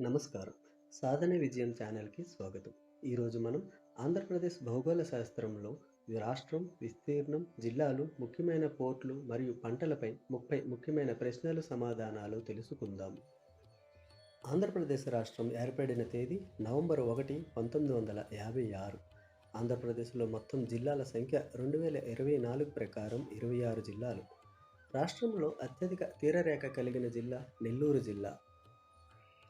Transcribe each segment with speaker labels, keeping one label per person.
Speaker 1: నమస్కారం. సాధన విజయం ఛానల్కి స్వాగతం. ఈరోజు మనం ఆంధ్రప్రదేశ్ భౌగోళ శాస్త్రంలో రాష్ట్రం విస్తీర్ణం జిల్లాలు ముఖ్యమైన పోర్ట్లు మరియు పంటలపై ముప్పై ముఖ్యమైన ప్రశ్నలు సమాధానాలు తెలుసుకుందాం. ఆంధ్రప్రదేశ్ రాష్ట్రం ఏర్పడిన తేదీ నవంబర్ ఒకటి పంతొమ్మిది వందల యాభై ఆరు. ఆంధ్రప్రదేశ్లో మొత్తం జిల్లాల సంఖ్య రెండు వేల ఇరవై నాలుగు ప్రకారం ఇరవై ఆరు జిల్లాలు. రాష్ట్రంలో అత్యధిక తీరరేఖ కలిగిన జిల్లా నెల్లూరు జిల్లా.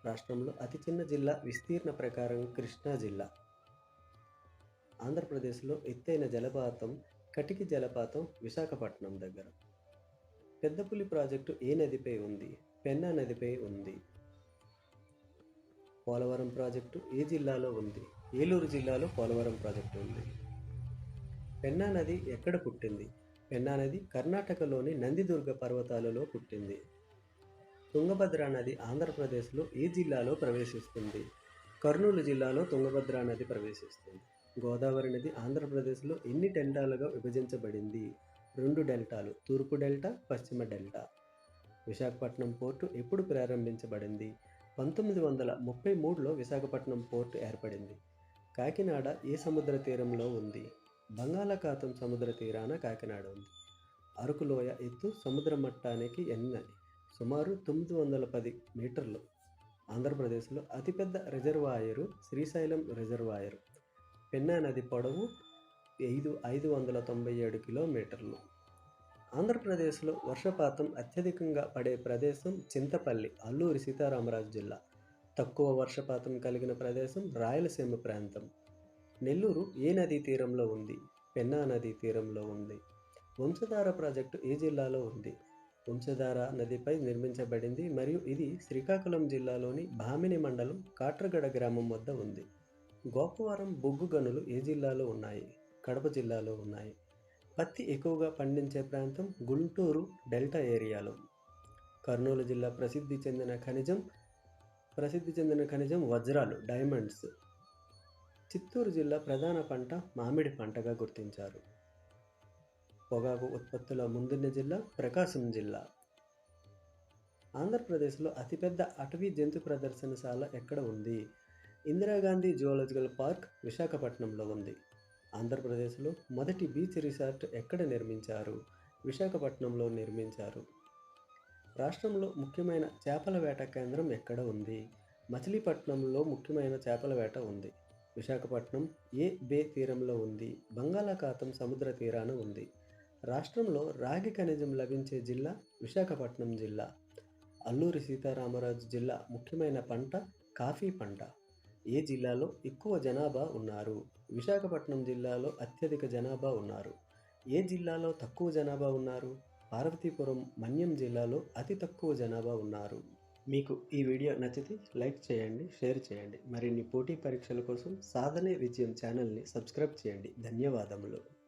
Speaker 1: రాష్ట్రంలో అతి చిన్న జిల్లా విస్తీర్ణ ప్రకారం కృష్ణా జిల్లా. ఆంధ్రప్రదేశ్లో ఎత్తైన జలపాతం కటికి జలపాతం విశాఖపట్నం దగ్గర. పెద్దపులి ప్రాజెక్టు ఏ నదిపై ఉంది? పెన్నా నదిపై ఉంది. పోలవరం ప్రాజెక్టు ఏ జిల్లాలో ఉంది? ఏలూరు జిల్లాలో పోలవరం ప్రాజెక్టు ఉంది. పెన్నా నది ఎక్కడ పుట్టింది? పెన్నా నది కర్ణాటకలోని నందిదుర్గ పర్వతాలలో పుట్టింది. తుంగభద్ర నది ఆంధ్రప్రదేశ్లో ఏ జిల్లాలో ప్రవేశిస్తుంది? కర్నూలు జిల్లాలో తుంగభద్ర నది ప్రవేశిస్తుంది. గోదావరి నది ఆంధ్రప్రదేశ్లో ఎన్ని డెల్టాలుగా విభజించబడింది? రెండు డెల్టాలు తూర్పు డెల్టా పశ్చిమ డెల్టా. విశాఖపట్నం పోర్టు ఎప్పుడు ప్రారంభించబడింది? పంతొమ్మిది వందల ముప్పై మూడులో విశాఖపట్నం పోర్టు ఏర్పడింది. కాకినాడ ఏ సముద్ర తీరంలో ఉంది? బంగాళాఖాతం సముద్ర తీరాన కాకినాడ ఉంది. అరకులోయ ఎత్తు సముద్ర మట్టానికి ఎన్నది? సుమారు తొమ్మిది వందల పది మీటర్లు ఆంధ్రప్రదేశ్లో అతిపెద్ద రిజర్వాయరు శ్రీశైలం రిజర్వాయరు. పెన్నా నది పొడవు ఐదు ఐదు వందల తొంభై ఏడు కిలోమీటర్లు. ఆంధ్రప్రదేశ్లో వర్షపాతం అత్యధికంగా పడే ప్రదేశం చింతపల్లి అల్లూరి సీతారామరాజు జిల్లా. తక్కువ వర్షపాతం కలిగిన ప్రదేశం రాయలసీమ ప్రాంతం. నెల్లూరు ఏ నదీ తీరంలో ఉంది? పెన్నా నదీ తీరంలో ఉంది. వంశధార ప్రాజెక్టు ఏ జిల్లాలో ఉంది? వంశధార నదిపై నిర్మించబడింది మరియు ఇది శ్రీకాకుళం జిల్లాలోని భామిని మండలం కాట్రగడ గ్రామం వద్ద ఉంది. గోపవరం బొగ్గు గనులు ఏ జిల్లాలో ఉన్నాయి? కడప జిల్లాలో ఉన్నాయి. పత్తి ఎక్కువగా పండించే ప్రాంతం గుంటూరు డెల్టా ఏరియాలో. కర్నూలు జిల్లా ప్రసిద్ధి చెందిన ఖనిజం ప్రసిద్ధి చెందిన ఖనిజం వజ్రాలు డైమండ్స్. చిత్తూరు జిల్లా ప్రధాన పంట మామిడి పంటగా గుర్తించారు. పొగాకు ఉత్పత్తుల ముందున్న జిల్లా ప్రకాశం జిల్లా. ఆంధ్రప్రదేశ్లో అతిపెద్ద అటవీ జంతు ప్రదర్శనశాల ఎక్కడ ఉంది? ఇందిరాగాంధీ జువాలజికల్ పార్క్ విశాఖపట్నంలో ఉంది. ఆంధ్రప్రదేశ్లో మొదటి బీచ్ రిసార్ట్ ఎక్కడ నిర్మించారు? విశాఖపట్నంలో నిర్మించారు. రాష్ట్రంలో ముఖ్యమైన చేపల వేట కేంద్రం ఎక్కడ ఉంది? మచిలీపట్నంలో ముఖ్యమైన చేపల వేట ఉంది. విశాఖపట్నం ఏ బే తీరంలో ఉంది? బంగాళాఖాతం సముద్ర తీరాన ఉంది. రాష్ట్రంలో రాగి ఖనిజం లభించే జిల్లా విశాఖపట్నం జిల్లా. అల్లూరి సీతారామరాజు జిల్లా ముఖ్యమైన పంట కాఫీ పంట. ఏ జిల్లాలో ఎక్కువ జనాభా ఉన్నారు? విశాఖపట్నం జిల్లాలో అత్యధిక జనాభా ఉన్నారు. ఏ జిల్లాలో తక్కువ జనాభా ఉన్నారు? పార్వతీపురం మన్యం జిల్లాలో అతి తక్కువ జనాభా ఉన్నారు. మీకు ఈ వీడియో నచ్చితే లైక్ చేయండి షేర్ చేయండి. మరిన్ని పోటీ పరీక్షల కోసం సాధనే విజయం ఛానల్ని సబ్స్క్రైబ్ చేయండి. ధన్యవాదములు.